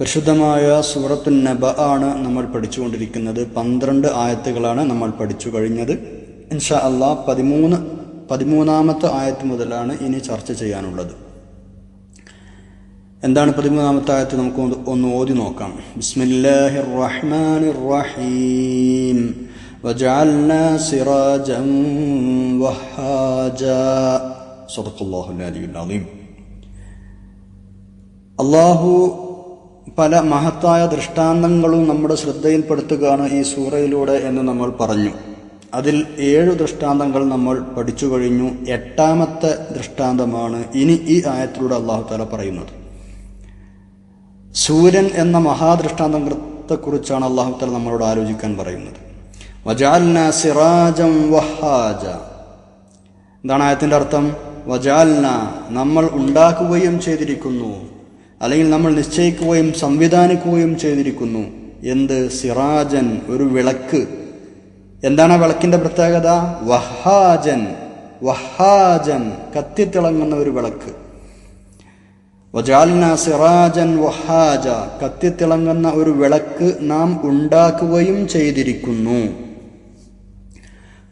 പരിശുദ്ധമായ സൂറത്തു നബ ആണ് നമ്മൾ പഠിച്ചുകൊണ്ടിരിക്കുന്നത് പന്ത്രണ്ട് ആയത്തുകളാണ് നമ്മൾ പഠിച്ചു കഴിഞ്ഞത് ഇൻഷാ അള്ളാ പതിമൂന്ന് പതിമൂന്നാമത്തെ ആയത്ത് മുതലാണ് ഇനി ചർച്ച ചെയ്യാനുള്ളത് എന്താണ് പതിമൂന്നാമത്തെ ആയത്ത് നമുക്ക് ഒന്ന് ഒന്ന് ഓതി നോക്കാം ബിസ്മില്ലാഹിർ റഹ്മാനിർ റഹീം وجعلنا سراجا وهاجا صدق الله العلي العظيم അള്ളാഹു പല മഹത്തായ ദൃഷ്ടാന്തങ്ങളും നമ്മുടെ ശ്രദ്ധയിൽപ്പെടുത്തുകയാണ് ഈ സൂറയിലൂടെ എന്ന് നമ്മൾ പറഞ്ഞു. അതിൽ ഏഴ് ദൃഷ്ടാന്തങ്ങൾ നമ്മൾ പഠിച്ചു കഴിഞ്ഞു. എട്ടാമത്തെ ദൃഷ്ടാന്തമാണ് ഇനി ഈ ആയത്തിലൂടെ അള്ളാഹു താല പറയുന്നത്. സൂര്യൻ എന്ന മഹാദൃഷ്ടാന്തത്തെക്കുറിച്ചാണ് അള്ളാഹു താല നമ്മളോട് ആലോചിക്കാൻ പറയുന്നത്. സിറാജം വഹാജ. എന്താണ് ആയത്തിന്റെ അർത്ഥം? വജാൽന നമ്മൾ ഉണ്ടാക്കുകയും ചെയ്തിരിക്കുന്നു. അല്ലെങ്കിൽ നമ്മൾ നിശ്ചയിക്കുകയും സംവിധാനിക്കുകയും ചെയ്തിരിക്കുന്നു. എന്ത്? സിറാജൻ ഒരു വിളക്ക്. എന്താണ് വിളക്കിന്റെ പ്രത്യേകത? വഹാജൻ. വഹാജൻ. കത്തിത്തിളങ്ങുന്ന ഒരു വിളക്ക്. വജാലിന സിറാജൻ വഹാജ. കത്തിത്തിളങ്ങുന്ന ഒരു വിളക്ക് നാം ഉണ്ടാക്കുകയും ചെയ്തിരിക്കുന്നു.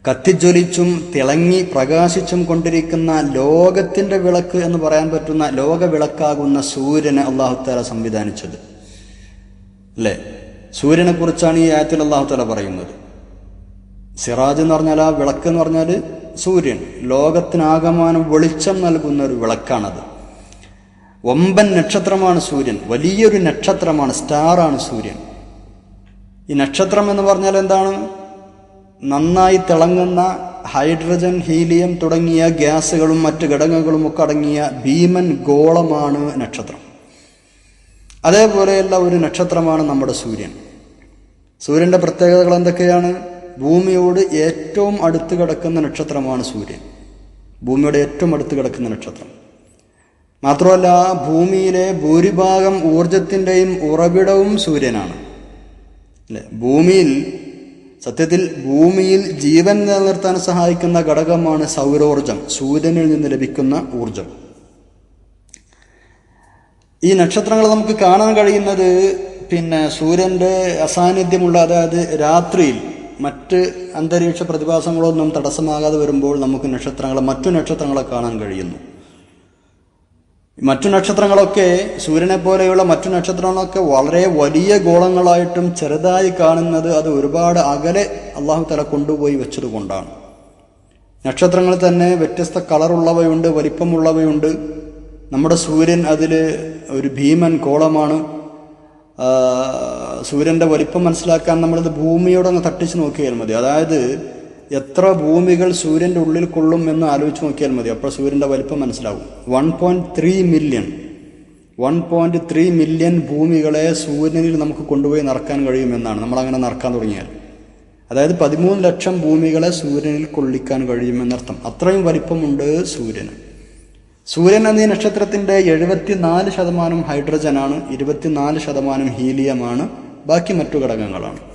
കത്തിജ്വലിച്ചും തിളങ്ങി പ്രകാശിച്ചും കൊണ്ടിരിക്കുന്ന ലോകത്തിന്റെ വിളക്ക് എന്ന് പറയാൻ പറ്റുന്ന ലോക വിളക്കാകുന്ന സൂര്യനെ അള്ളാഹുത്താല സംവിധാനിച്ചത്. അല്ലേ? സൂര്യനെ കുറിച്ചാണ് ഈ ആയത്തിൽ അള്ളാഹുത്താല പറയുന്നത്. സിറാജ് എന്ന് പറഞ്ഞാൽ ആ വിളക്ക് എന്ന് പറഞ്ഞാൽ സൂര്യൻ. ലോകത്തിനാകമാനം വെളിച്ചം നൽകുന്ന ഒരു വിളക്കാണത്. ഒമ്പൻ നക്ഷത്രമാണ് സൂര്യൻ. വലിയൊരു നക്ഷത്രമാണ് സ്റ്റാറാണ് സൂര്യൻ. ഈ നക്ഷത്രം എന്ന് പറഞ്ഞാൽ എന്താണ്? നന്നായി തിളങ്ങുന്ന ഹൈഡ്രജൻ ഹീലിയം തുടങ്ങിയ ഗ്യാസുകളും മറ്റ് ഘടകങ്ങളും ഒക്കെ അടങ്ങിയ ഭീമൻ ഗോളമാണ് നക്ഷത്രം. അതേപോലെയുള്ള ഒരു നക്ഷത്രമാണ് നമ്മുടെ സൂര്യൻ. സൂര്യന്റെ പ്രത്യേകതകൾ എന്തൊക്കെയാണ്? ഭൂമിയോട് ഏറ്റവും അടുത്ത് കിടക്കുന്ന നക്ഷത്രമാണ് സൂര്യൻ. ഭൂമിയോട് ഏറ്റവും അടുത്ത് കിടക്കുന്ന നക്ഷത്രം. മാത്രമല്ല ഭൂമിയിലെ ഭൂരിഭാഗം ഊർജത്തിന്റെയും ഉറവിടവും സൂര്യനാണ്. അല്ലെ? ഭൂമിയിൽ സത്യത്തിൽ ഭൂമിയിൽ ജീവൻ നിലനിർത്താൻ സഹായിക്കുന്ന ഘടകമാണ് സൗരോർജം സൂര്യനിൽ നിന്ന് ലഭിക്കുന്ന ഊർജം. ഈ നക്ഷത്രങ്ങൾ നമുക്ക് കാണാൻ കഴിയുന്നത് പിന്നെ സൂര്യന്റെ അസാന്നിധ്യമുള്ള അതായത് രാത്രിയിൽ മറ്റ് അന്തരീക്ഷ പ്രതിഭാസങ്ങളൊന്നും തടസ്സമാകാതെ വരുമ്പോൾ നമുക്ക് നക്ഷത്രങ്ങളെ മറ്റു നക്ഷത്രങ്ങളെ കാണാൻ കഴിയുന്നു. മറ്റു നക്ഷത്രങ്ങളൊക്കെ സൂര്യനെ പോലെയുള്ള മറ്റു നക്ഷത്രങ്ങളൊക്കെ വളരെ വലിയ ഗോളങ്ങളായിട്ടും ചെറുതായി കാണുന്നത് അത് ഒരുപാട് അകലെ അള്ളാഹു തല കൊണ്ടുപോയി വെച്ചത് കൊണ്ടാണ് നക്ഷത്രങ്ങൾ തന്നെ വ്യത്യസ്ത കളറുള്ളവയുണ്ട് വലിപ്പമുള്ളവയുണ്ട്. നമ്മുടെ സൂര്യൻ അതിൽ ഒരു ഭീമൻ കോളമാണ് സൂര്യന്റെ വലിപ്പം മനസ്സിലാക്കാൻ നമ്മളിത് ഭൂമിയോടൊന്ന് തട്ടിച്ച് നോക്കിയാൽ മതി. അതായത് എത്ര ഭൂമികൾ സൂര്യന്റെ ഉള്ളിൽ കൊള്ളും എന്ന് ആലോചിച്ച് നോക്കിയാൽ മതി. അപ്പോൾ സൂര്യന്റെ വലിപ്പം മനസ്സിലാവും. One point three million one point three million ഭൂമികളെ സൂര്യനിൽ നമുക്ക് കൊണ്ടുപോയി നടക്കാൻ കഴിയുമെന്നാണ് നമ്മളങ്ങനെ നടക്കാൻ തുടങ്ങിയാൽ. അതായത് പതിമൂന്ന് ലക്ഷം ഭൂമികളെ സൂര്യനിൽ കൊള്ളിക്കാൻ കഴിയുമെന്നർത്ഥം അത്രയും വലിപ്പമുണ്ട് സൂര്യന്. സൂര്യൻ എന്നീ നക്ഷത്രത്തിന്റെ എഴുപത്തിനാല് ശതമാനം ഹൈഡ്രജനാണ് ഇരുപത്തിനാല് ശതമാനം ഹീലിയമാണ്. ബാക്കി മറ്റു ഘടകങ്ങളാണ്.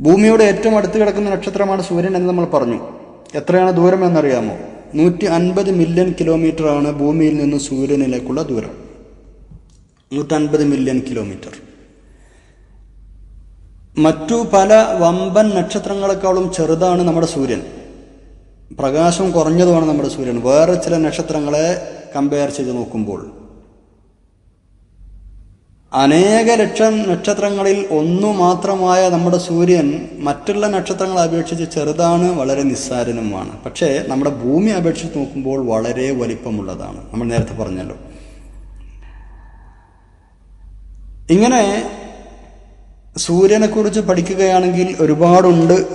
ഭൂമിയോട് ഏറ്റവും അടുത്ത് കിടക്കുന്ന നക്ഷത്രമാണ് സൂര്യൻ എന്ന് നമ്മൾ പറഞ്ഞു. എത്രയാണ് ദൂരം എന്നറിയാമോ? നൂറ്റി അൻപത് മില്യൺ കിലോമീറ്റർ ആണ് ഭൂമിയിൽ നിന്ന് സൂര്യനിലേക്കുള്ള ദൂരം. നൂറ്റൻപത് മില്യൺ കിലോമീറ്റർ. മറ്റു പല വമ്പൻ നക്ഷത്രങ്ങളെക്കാളും ചെറുതാണ് നമ്മുടെ സൂര്യൻ. പ്രകാശം കുറഞ്ഞതുമാണ് നമ്മുടെ സൂര്യൻ. വേറെ ചില നക്ഷത്രങ്ങളെ കമ്പയർ ചെയ്ത് നോക്കുമ്പോൾ അനേക ലക്ഷം നക്ഷത്രങ്ങളിൽ ഒന്നു മാത്രമായ നമ്മുടെ സൂര്യൻ മറ്റുള്ള നക്ഷത്രങ്ങളെ അപേക്ഷിച്ച് ചെറുതാണ് വളരെ നിസ്സാരനുമാണ്. പക്ഷേ നമ്മുടെ ഭൂമി അപേക്ഷിച്ച് നോക്കുമ്പോൾ വളരെ വലിപ്പമുള്ളതാണ്. നമ്മൾ നേരത്തെ പറഞ്ഞല്ലോ. ഇങ്ങനെ സൂര്യനെക്കുറിച്ച് പഠിക്കുകയാണെങ്കിൽ ഒരുപാടുണ്ട്.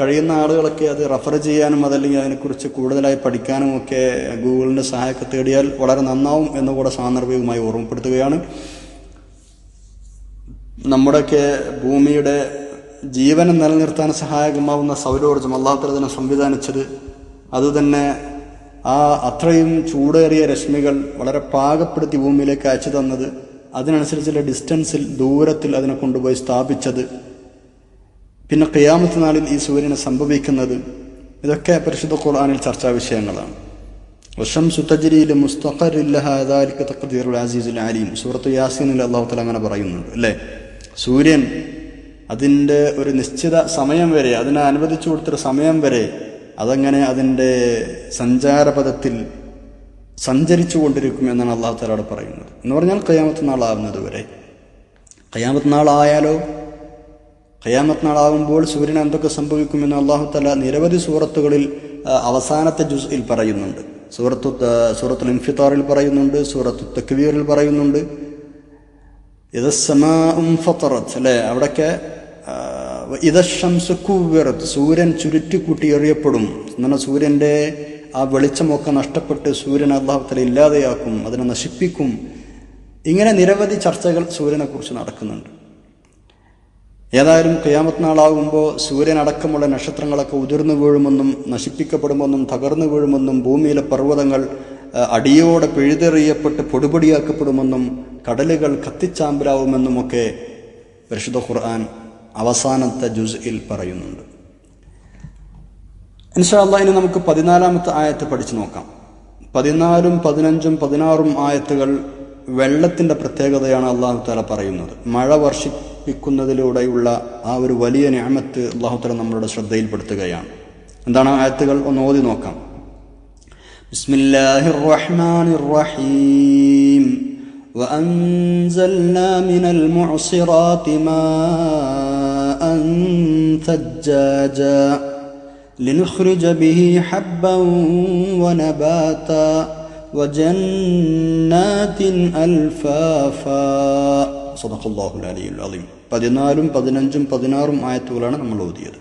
കഴിയുന്ന ആളുകളൊക്കെ അത് റെഫർ ചെയ്യാനും അതല്ലെങ്കിൽ അതിനെക്കുറിച്ച് കൂടുതലായി പഠിക്കാനും ഒക്കെ ഗൂഗിളിന്റെ സഹായമൊക്കെ തേടിയാൽ വളരെ നന്നാവും എന്നുകൂടെ സാന്ദർഭികമായി ഓർമ്മപ്പെടുത്തുകയാണ്. നമ്മുടെയൊക്കെ ഭൂമിയുടെ ജീവനം നിലനിർത്താൻ സഹായകമാവുന്ന സൗരോർജം അള്ളാഹുത്തല സംവിധാനിച്ചത് അതുതന്നെ ആ അത്രയും ചൂടേറിയ രശ്മികൾ വളരെ പാകപ്പെടുത്തി ഭൂമിയിലേക്ക് അയച്ചു തന്നത് അതിനനുസരിച്ചുള്ള ഡിസ്റ്റൻസിൽ ദൂരത്തിൽ അതിനെ കൊണ്ടുപോയി സ്ഥാപിച്ചത്. പിന്നെ ഖിയാമത്ത് നാളിൽ ഈ സൂര്യനെ സംഭവിക്കുന്നത് ഇതൊക്കെ പരിശുദ്ധ ഖുർആനിൽ ചർച്ചാ വിഷയങ്ങളാണ്. വശംസു തജ്രിയിലെ മുസ്തഖറില്ലഹാദാലിക്ക് തഖദീറുൽ അസീസുൽ അലീം. സൂറത്ത് യാസീനിൽ അള്ളാഹു തല അങ്ങനെ പറയുന്നുണ്ട് അല്ലേ? സൂര്യൻ അതിന്റെ ഒരു നിശ്ചിത സമയം വരെ അതിനെ അനുവദിച്ചു കൊടുത്തൊരു സമയം വരെ അതങ്ങനെ അതിന്റെ സഞ്ചാരപഥത്തിൽ സഞ്ചരിച്ചു കൊണ്ടിരിക്കും എന്നാണ് അള്ളാഹു തലയോട് പറയുന്നത്. എന്ന് പറഞ്ഞാൽ കയ്യാമത്ത് നാളാവുന്നത് വരെ. കയ്യാമത്ത് നാളായാലോ ഖയാമത്ത് നാളാകുമ്പോൾ സൂര്യൻ എന്തൊക്കെ സംഭവിക്കുമെന്ന് അള്ളാഹു തല നിരവധി സൂറത്തുകളിൽ അവസാനത്തെ ജുസ്ഇൽ പറയുന്നുണ്ട്. സൂറത്തു സൂറത്തുൽ ഇൻഫിത്താറിൽ പറയുന്നുണ്ട് സൂറത്തു തക്വീറിൽ പറയുന്നുണ്ട്. ഇത് ഫത്തറത്ത് അല്ലേ? അവിടൊക്കെ ഇതശംസ് കുവ്വിറത്ത് സൂര്യൻ ചുരുട്ടിക്കൂട്ടി എറിയപ്പെടും. എന്നാൽ സൂര്യന്റെ ആ വെളിച്ചമൊക്കെ നഷ്ടപ്പെട്ട് സൂര്യൻ അള്ളാഹുത്തല ഇല്ലാതെയാക്കും അതിനെ നശിപ്പിക്കും. ഇങ്ങനെ നിരവധി ചർച്ചകൾ സൂര്യനെക്കുറിച്ച് നടക്കുന്നുണ്ട്. ഏതായാലും ക്രിയാമത്ത് നാളാകുമ്പോൾ സൂര്യനടക്കമുള്ള നക്ഷത്രങ്ങളൊക്കെ ഉതിർന്നു വീഴുമെന്നും നശിപ്പിക്കപ്പെടുമെന്നും തകർന്നു വീഴുമെന്നും ഭൂമിയിലെ പർവതങ്ങൾ അടിയോടെ പിഴുതെറിയപ്പെട്ട് പൊടിപൊടിയാക്കപ്പെടുമെന്നും കടലുകൾ കത്തിച്ചാമ്പലാവുമെന്നുമൊക്കെ പരിശുദ്ധ ഖുർആൻ അവസാനത്തെ ജുസ്ഇൽ പറയുന്നുണ്ട്. ഇൻഷാല്ല ഇനി നമുക്ക് പതിനാലാമത്തെ ആയത്ത് പഠിച്ചു നോക്കാം. പതിനാലും പതിനഞ്ചും പതിനാറും ആയത്തുകൾ വെള്ളത്തിന്റെ പ്രത്യേകതയാണ് അള്ളാഹു താല പറയുന്നത്. മഴ വർഷിപ്പിക്കുന്നതിലൂടെയുള്ള ആ ഒരു വലിയ ഞാമത്ത് അള്ളാഹു താല നമ്മളുടെ ശ്രദ്ധയിൽപ്പെടുത്തുകയാണ്. എന്താണ് ആയത്തുകൾ? ഒന്ന് ഓതി നോക്കാം. ബിസ്മില്ലാഹിർ റഹ്മാനിർ റഹീം. وأنزلنا من المعصرات ماء ثجاجا لنخرج به حبا ونباتا وجنات ألفافا صدق الله العلي العظيم പതിനാലും പതിനഞ്ചും പതിനാറും ആയത്തുകളാണ് നമ്മൾ ഓതിയത്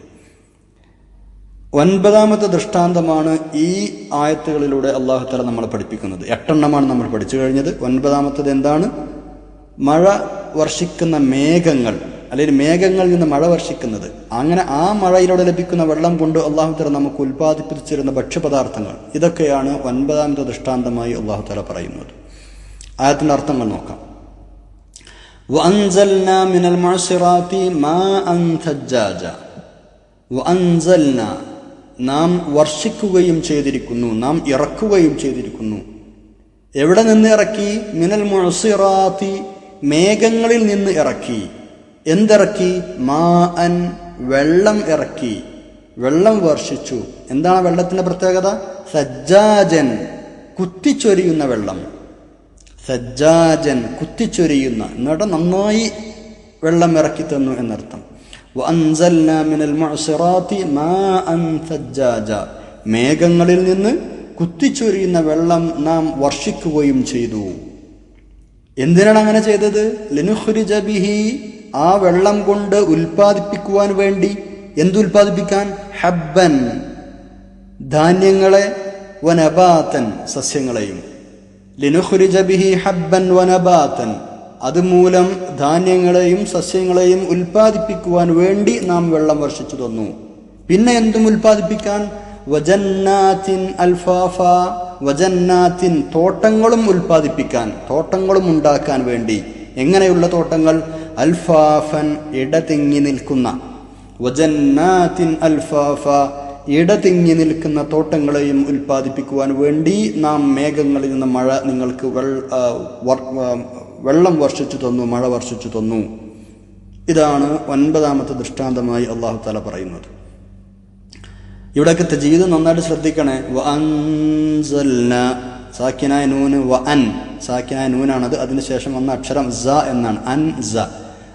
ഒൻപതാമത്തെ ദൃഷ്ടാന്തമാണ് ഈ ആയത്തുകളിലൂടെ അള്ളാഹു തല നമ്മളെ പഠിപ്പിക്കുന്നത് എട്ടെണ്ണമാണ് നമ്മൾ പഠിച്ചു കഴിഞ്ഞത് ഒൻപതാമത്തത് എന്താണ് മഴ വർഷിക്കുന്ന മേഘങ്ങൾ അല്ലെങ്കിൽ മേഘങ്ങളിൽ നിന്ന് മഴ വർഷിക്കുന്നത് അങ്ങനെ ആ മഴയിലൂടെ ലഭിക്കുന്ന വെള്ളം കൊണ്ട് അള്ളാഹു തല നമുക്ക് ഉൽപ്പാദിപ്പിച്ചിരുന്ന ഭക്ഷ്യപദാർത്ഥങ്ങൾ ഇതൊക്കെയാണ് ഒൻപതാമത്തെ ദൃഷ്ടാന്തമായി അള്ളാഹു തല പറയുന്നത് ആയത്തിന്റെ അർത്ഥങ്ങൾ നോക്കാം وأنزلنا من المعصرات ماء ثجاجا وأنزلنا നാം വർഷിക്കുകയും ചെയ്തിരിക്കുന്നു നാം ഇറക്കുകയും ചെയ്തിരിക്കുന്നു. എവിടെ നിന്ന് ഇറക്കി? മിനൽ മുഴസിറാത്തി മേഘങ്ങളിൽ നിന്ന് ഇറക്കി. എന്തിറക്കി? മാ അൻ വെള്ളം ഇറക്കി. വെള്ളം വർഷിച്ചു. എന്താണ് വെള്ളത്തിന്റെ പ്രത്യേകത? സജ്ജാജൻ കുത്തിച്ചൊരിയുന്ന വെള്ളം. സജ്ജാജൻ കുത്തിച്ചൊരിയുന്ന. എന്നിട്ട് നന്നായി വെള്ളം ഇറക്കി തന്നു എന്നർത്ഥം. മേഘങ്ങളിൽ നിന്ന് കുത്തിച്ചൊരിയുന്ന വെള്ളം നാം വർഷിക്കുകയും ചെയ്തു. എന്തിനാണ് അങ്ങനെ ചെയ്തത്? ലിനുഹുരിജബിഹി ആ വെള്ളം കൊണ്ട് ഉൽപ്പാദിപ്പിക്കുവാൻ വേണ്ടി. എന്തുൽപ്പാദിപ്പിക്കാൻ ഹബ്ബൻ ധാന്യങ്ങളെ വനബാത്തൻ സസ്യങ്ങളെയും. ലിനുഹുരിജബിഹി ഹബ്ബൻ വനബാത്തൻ. അതുമൂലം ധാന്യങ്ങളെയും സസ്യങ്ങളെയും ഉൽപ്പാദിപ്പിക്കുവാൻ വേണ്ടി നാം വെള്ളം വർഷിച്ചു തന്നു. പിന്നെ എന്തും ഉൽപ്പാദിപ്പിക്കാൻ? വജന്നാത്തിൻ അൽഫാഫ വജന്നാത്തിൻ തോട്ടങ്ങളും ഉൽപ്പാദിപ്പിക്കാൻ തോട്ടങ്ങളും ഉണ്ടാക്കാൻ വേണ്ടി. എങ്ങനെയുള്ള തോട്ടങ്ങൾ? അൽഫാഫൻ ഇടതിങ്ങി നിൽക്കുന്ന. വജന്നാത്തിൻ അൽഫാഫ ഇടതിങ്ങി നിൽക്കുന്ന തോട്ടങ്ങളെയും ഉൽപ്പാദിപ്പിക്കുവാൻ വേണ്ടി നാം മേഘങ്ങളിൽ നിന്ന് മഴ നിങ്ങൾക്ക് വെള്ള- വർഷിച്ചു തന്നു മഴ വർഷിച്ചു തന്നു. ഇതാണ് ഒൻപതാമത്തെ ദൃഷ്ടാന്തമായി അള്ളാഹു താല പറയുന്നത്. ഇവിടെയൊക്കെ തജീദ് നന്നായിട്ട് ശ്രദ്ധിക്കണേ. വ സാക്കിനായ നൂന് വ അൻ സാക്കിനായ നൂനാണത്. അതിനുശേഷം വന്ന അക്ഷരം സ എന്നാണ്. അൻ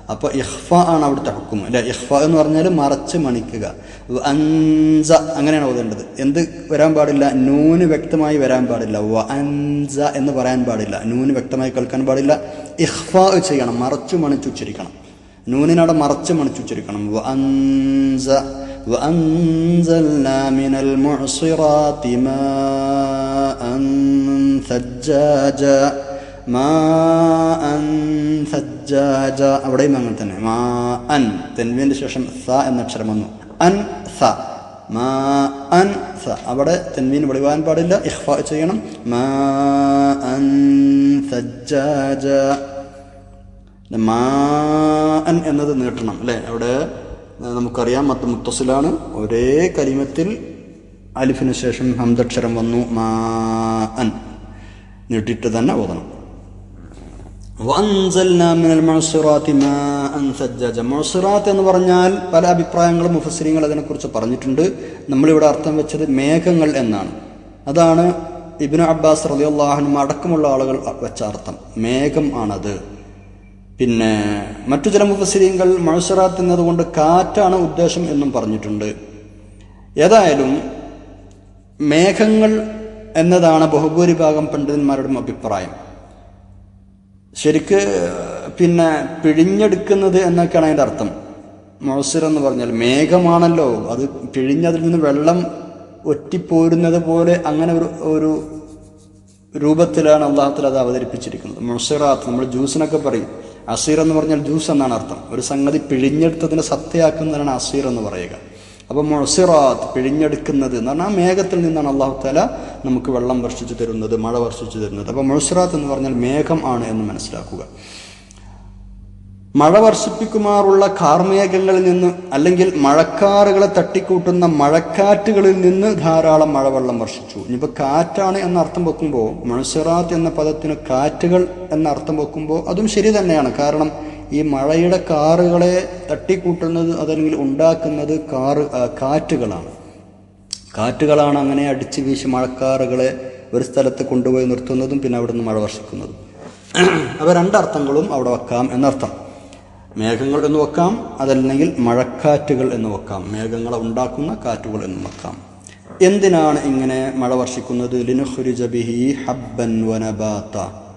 അപ്പോൾ ഇഹ്ഫ ആണ് അവിടുത്തെ ഹുക്കും അല്ലെ ഇഹ്ഫ എന്ന് പറഞ്ഞാൽ മറച്ച് മണിക്കുക വ അൻസ അങ്ങനെയാണ് ഓതേണ്ടത് എന്ത് വരാൻ പാടില്ല നൂന് വ്യക്തമായി വരാൻ പാടില്ല വ അൻസ എന്ന് പറയാൻ പാടില്ല നൂന് വ്യക്തമായി കേൾക്കാൻ പാടില്ല ഇഹ്ഫ ചെയ്യണം മറച്ചു മണിച്ച് ഉച്ചരിക്കണം നൂനിനവിടെ മറച്ച് മണിച്ച് ഉച്ചരിക്കണം വ അൻസ وأنزلنا من المعصرات ماء ثجاجا മാ അൻ സജ്ജാജ അവിടെയും അങ്ങനെ തന്നെ. മാ അൻ തെൻവിന്റെ ശേഷം സ എന്ന അക്ഷരം വന്നു. അൻ സ. മാ അൻ സ. അവിടെ തെൻവീൻ വെളിവാൻ പാടില്ല. ഇഹ്ഫ ചെയ്യണം. മാ അൻ സജ്ജാജ മാ അൻ എന്നത് നീട്ടണം അല്ലേ? അവിടെ നമുക്കറിയാം മത്ത് മുത്തസിലാണ്. ഒരേ കരിമത്തിൽ അലിഫിന് ശേഷം ഹംദക്ഷരം വന്നു. മാ അൻ. നീട്ടിയിട്ട് തന്നെ ഓതണം. മൊസിറാത്ത് എന്ന് പറഞ്ഞാൽ പല അഭിപ്രായങ്ങളും മുഫസിരിങ്ങൾ അതിനെക്കുറിച്ച് പറഞ്ഞിട്ടുണ്ട്. നമ്മളിവിടെ അർത്ഥം വെച്ചത് മേഘങ്ങൾ എന്നാണ്. അതാണ് ഇബിന് അബ്ബാസ് റലിയുള്ളാഹനും അടക്കമുള്ള ആളുകൾ വെച്ച അർത്ഥം. മേഘം ആണത്. പിന്നെ മറ്റു ചില മുഫസിരിങ്ങൾ മൊസിറാത്ത് എന്നതുകൊണ്ട് കാറ്റാണ് ഉദ്ദേശം എന്നും പറഞ്ഞിട്ടുണ്ട്. ഏതായാലും മേഘങ്ങൾ എന്നതാണ് ബഹുഭൂരിഭാഗം പണ്ഡിതന്മാരുടെ അഭിപ്രായം. ശരിക്ക് പിന്നെ പിഴിഞ്ഞെടുക്കുന്നത് എന്നൊക്കെയാണ് അതിന്റെ അർത്ഥം. മൊസിർ എന്ന് പറഞ്ഞാൽ മേഘമാണല്ലോ. അത് പിഴിഞ്ഞതിൽ നിന്ന് വെള്ളം ഒറ്റിപ്പോരുന്നത് പോലെ അങ്ങനെ ഒരു ഒരു രൂപത്തിലാണ് അള്ളാഹത്തിൽ അത് അവതരിപ്പിച്ചിരിക്കുന്നത്. മൊസിറാത്ത് നമ്മൾ ജ്യൂസിനൊക്കെ പറയും. അസീർ എന്ന് പറഞ്ഞാൽ ജ്യൂസ് എന്നാണ് അർത്ഥം. ഒരു സംഗതി പിഴിഞ്ഞെടുത്തതിനെ സത്യയാക്കുന്നതിനാണ് അസീർ എന്ന് പറയുക. അപ്പോൾ മൊസിറാത്ത് പിഴിഞ്ഞെടുക്കുന്നത് എന്ന് പറഞ്ഞാൽ ആ മേഘത്തിൽ നിന്നാണ് അള്ളാഹു താല നമുക്ക് വെള്ളം വർഷിച്ചു തരുന്നത് മഴ വർഷിച്ചു തരുന്നത്. അപ്പോൾ മൊസിറാത്ത് എന്ന് പറഞ്ഞാൽ മേഘം ആണ് എന്ന് മനസ്സിലാക്കുക. മഴ വർഷിപ്പിക്കുമാറുള്ള കാർമേഘങ്ങളിൽ നിന്ന് അല്ലെങ്കിൽ മഴക്കാറുകളെ തട്ടിക്കൂട്ടുന്ന മഴക്കാറ്റുകളിൽ നിന്ന് ധാരാളം മഴവെള്ളം വർഷിച്ചു. ഇനിയിപ്പോൾ കാറ്റാണ് എന്ന അർത്ഥം വെക്കുമ്പോൾ മൺസിറാത്ത് എന്ന പദത്തിന് കാറ്റുകൾ എന്ന അർത്ഥം വെക്കുമ്പോൾ അതും ശരി തന്നെയാണ്. കാരണം ഈ മഴയുടെ കാറുകളെ തട്ടിക്കൂട്ടുന്നത് അതല്ലെങ്കിൽ ഉണ്ടാക്കുന്നത് കാറ് കാറ്റുകളാണ്. കാറ്റുകളാണ് അങ്ങനെ അടിച്ച് വീശി മഴക്കാറുകളെ ഒരു സ്ഥലത്ത് കൊണ്ടുപോയി നിർത്തുന്നതും പിന്നെ അവിടുന്ന് മഴ വർഷിക്കുന്നതും. അവ രണ്ടർത്ഥങ്ങളും അവിടെ വെക്കാം എന്നർത്ഥം. മേഘങ്ങൾ എന്ന് വെക്കാം അതല്ലെങ്കിൽ മഴക്കാറ്റുകൾ എന്ന് വെക്കാം. മേഘങ്ങളെ ഉണ്ടാക്കുന്ന കാറ്റുകൾ എന്ന് വെക്കാം. എന്തിനാണ് ഇങ്ങനെ മഴ വർഷിക്കുന്നത്? ലിനുഹുരുജബിഹി ഹബ്ബൻ വനബാത്ത.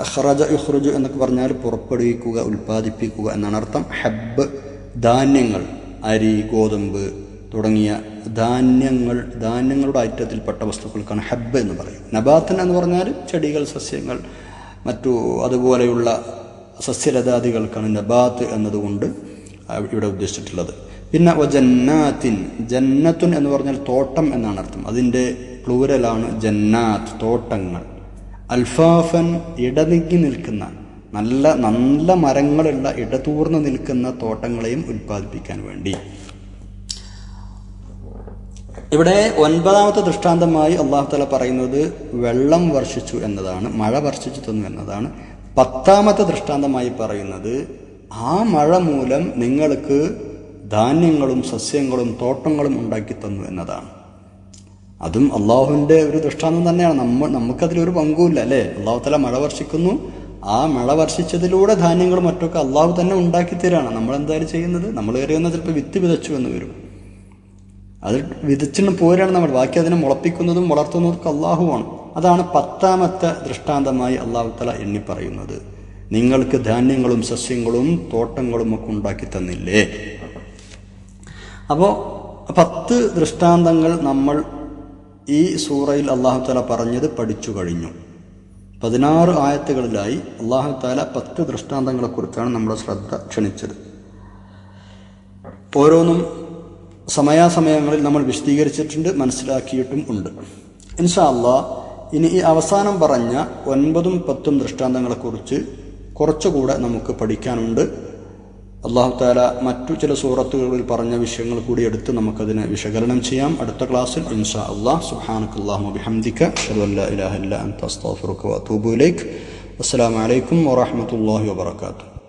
അഹ്റജ ഇഹ്റുജു എന്നൊക്കെ പറഞ്ഞാൽ പുറപ്പെടുവിക്കുക ഉൽപ്പാദിപ്പിക്കുക എന്നാണ് അർത്ഥം. ഹബ്ബ് ധാന്യങ്ങൾ അരി ഗോതമ്പ് തുടങ്ങിയ ധാന്യങ്ങൾ ധാന്യങ്ങളുടെ ഐറ്റത്തിൽപ്പെട്ട വസ്തുക്കൾക്കാണ് ഹബ്ബ് എന്ന് പറയും നബാത്തൻ എന്ന് പറഞ്ഞാൽ ചെടികൾ സസ്യങ്ങൾ മറ്റു അതുപോലെയുള്ള സസ്യലതാദികൾക്കാണ് നബാത്ത് എന്നതുകൊണ്ട് ഇവിടെ ഉദ്ദേശിച്ചിട്ടുള്ളത്. പിന്നെ ജന്നാത്തിൻ ജന്നത്തുൻ എന്ന് പറഞ്ഞാൽ തോട്ടം എന്നാണ് അർത്ഥം. അതിന്റെ പ്ലൂരലാണ് ജന്നാത്ത് തോട്ടങ്ങൾ. അൽഫാഫൻ ഇടനിങ്ങി നിൽക്കുന്ന നല്ല നല്ല മരങ്ങളുള്ള ഇടതൂർന്ന് നിൽക്കുന്ന തോട്ടങ്ങളെയും ഉൽപ്പാദിപ്പിക്കാൻ വേണ്ടി. ഇവിടെ ഒൻപതാമത്തെ ദൃഷ്ടാന്തമായി അള്ളാഹു തല പറയുന്നത് വെള്ളം വർഷിച്ചു എന്നതാണ് മഴ വർഷിച്ചു തന്നു എന്നതാണ്. പത്താമത്തെ ദൃഷ്ടാന്തമായി പറയുന്നത് ആ മഴ മൂലം നിങ്ങൾക്ക് ധാന്യങ്ങളും സസ്യങ്ങളും തോട്ടങ്ങളും ഉണ്ടാക്കി തന്നു എന്നതാണ്. അതും അള്ളാഹുവിന്റെ ഒരു ദൃഷ്ടാന്തം തന്നെയാണ്. നമ്മൾ നമുക്കതിലൊരു പങ്കുമില്ല അല്ലേ? അള്ളാഹു തല മഴ വർഷിക്കുന്നു. ആ മഴ വർഷിച്ചതിലൂടെ ധാന്യങ്ങൾ മറ്റൊക്കെ അള്ളാഹു തന്നെ ഉണ്ടാക്കി തരാണ് നമ്മൾ എന്തായാലും ചെയ്യുന്നത്? നമ്മൾ കയറിയെന്നാൽ ചിലപ്പോൾ വിത്ത് വിതച്ചു എന്ന് വരും. അത് വിതച്ചിട്ട് പോരാണ് നമ്മൾ. ബാക്കി അതിനെ മുളപ്പിക്കുന്നതും വളർത്തുന്നതൊക്കെ അള്ളാഹുവാണ് അതാണ് പത്താമത്തെ ദൃഷ്ടാന്തമായി അള്ളാഹു തല എണ്ണി പറയുന്നത് നിങ്ങൾക്ക് ധാന്യങ്ങളും സസ്യങ്ങളും തോട്ടങ്ങളും ഒക്കെ ഉണ്ടാക്കി തന്നില്ലേ? അപ്പോൾ പത്ത് ദൃഷ്ടാന്തങ്ങൾ നമ്മൾ ഈ സൂറയിൽ അള്ളാഹു താല പറഞ്ഞത് പഠിച്ചു കഴിഞ്ഞു. പതിനാറ് ആയത്തുകളിലായി അള്ളാഹു താല പത്ത് ദൃഷ്ടാന്തങ്ങളെക്കുറിച്ചാണ് നമ്മുടെ ശ്രദ്ധ ക്ഷണിച്ചത്. ഓരോന്നും സമയാസമയങ്ങളിൽ നമ്മൾ വിശദീകരിച്ചിട്ടുണ്ട് മനസ്സിലാക്കിയിട്ടും ഉണ്ട്. ഇൻഷാ അള്ളാ ഇനി ഈ അവസാനം പറഞ്ഞ ഒൻപതും പത്തും ദൃഷ്ടാന്തങ്ങളെക്കുറിച്ച് കുറച്ചുകൂടെ നമുക്ക് പഠിക്കാനുണ്ട്. അള്ളാഹു താല മറ്റു ചില സൂറത്തുകളിൽ പറഞ്ഞ വിഷയങ്ങൾ കൂടി എടുത്ത് നമുക്കതിനെ വിശകലനം ചെയ്യാം. അടുത്ത ക്ലാസ്സിൽ ഇൻഷാ അള്ളാഹ്. സുഹാനക്ക് അള്ളാഹു ബിഹംദിക്ക ഇലാഹ അലൈക്കും വറഹ്മത്തുള്ളാഹി വബറകാതുഹു